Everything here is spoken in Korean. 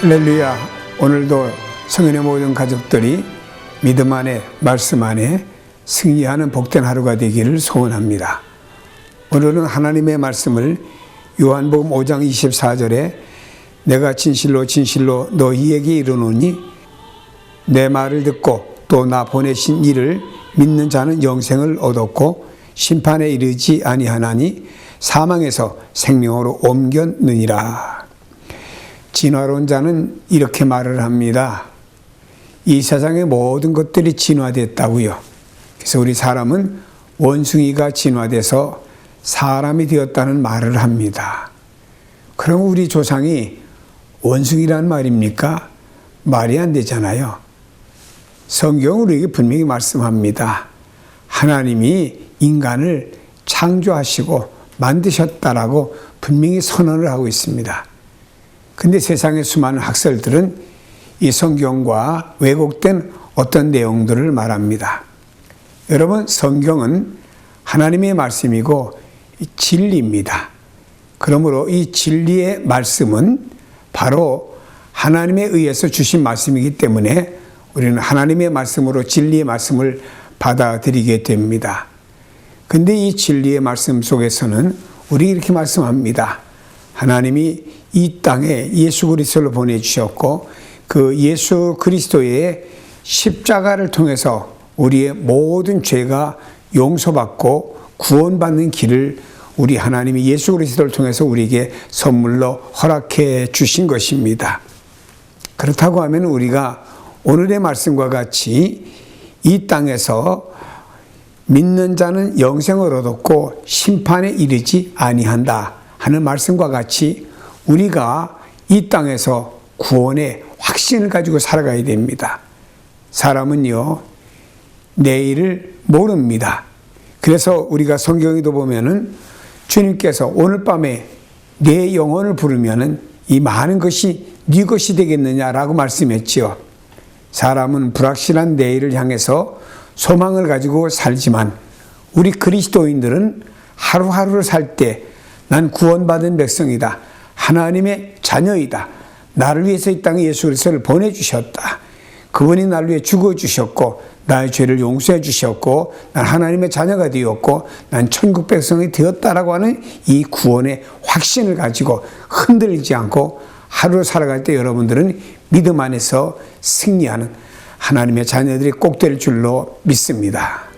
할렐루야. 오늘도 성인의 모든 가족들이 믿음 안에 말씀 안에 승리하는 복된 하루가 되기를 소원합니다. 오늘은 하나님의 말씀을 요한복음 5장 24절에 내가 진실로 진실로 너희에게 이르노니 내 말을 듣고 또 나 보내신 이를 믿는 자는 영생을 얻었고 심판에 이르지 아니하나니 사망에서 생명으로 옮겼느니라. 진화론자는 이렇게 말을 합니다. 이 세상의 모든 것들이 진화됐다고요. 그래서 우리 사람은 원숭이가 진화돼서 사람이 되었다는 말을 합니다. 그럼 우리 조상이 원숭이란 말입니까? 말이 안 되잖아요. 성경은 우리에게 분명히 말씀합니다. 하나님이 인간을 창조하시고 만드셨다라고 분명히 선언을 하고 있습니다. 근데 세상의 수많은 학설들은 이 성경과 왜곡된 어떤 내용들을 말합니다. 여러분, 성경은 하나님의 말씀이고 진리입니다. 그러므로 이 진리의 말씀은 바로 하나님에 의해서 주신 말씀이기 때문에 우리는 하나님의 말씀으로 진리의 말씀을 받아들이게 됩니다. 근데 이 진리의 말씀 속에서는 우리 이렇게 말씀합니다. 하나님이 이 땅에 예수 그리스도를 보내주셨고 그 예수 그리스도의 십자가를 통해서 우리의 모든 죄가 용서받고 구원받는 길을 우리 하나님이 예수 그리스도를 통해서 우리에게 선물로 허락해 주신 것입니다. 그렇다고 하면 우리가 오늘의 말씀과 같이 이 땅에서 믿는 자는 영생을 얻었고 심판에 이르지 아니한다 하는 말씀과 같이 우리가 이 땅에서 구원의 확신을 가지고 살아가야 됩니다. 사람은요, 내일을 모릅니다. 그래서 우리가 성경에도 보면은 주님께서 오늘 밤에 내 영혼을 부르면은 이 많은 것이 네 것이 되겠느냐라고 말씀했지요. 사람은 불확실한 내일을 향해서 소망을 가지고 살지만 우리 그리스도인들은 하루하루를 살 때 난 구원받은 백성이다. 하나님의 자녀이다. 나를 위해서 이 땅에 예수 그리스도를 보내 주셨다. 그분이 나를 위해 죽어 주셨고 나의 죄를 용서해 주셨고 난 하나님의 자녀가 되었고 난 천국 백성이 되었다라고 하는 이 구원의 확신을 가지고 흔들리지 않고 하루 살아갈 때 여러분들은 믿음 안에서 승리하는 하나님의 자녀들이 꼭 될 줄로 믿습니다.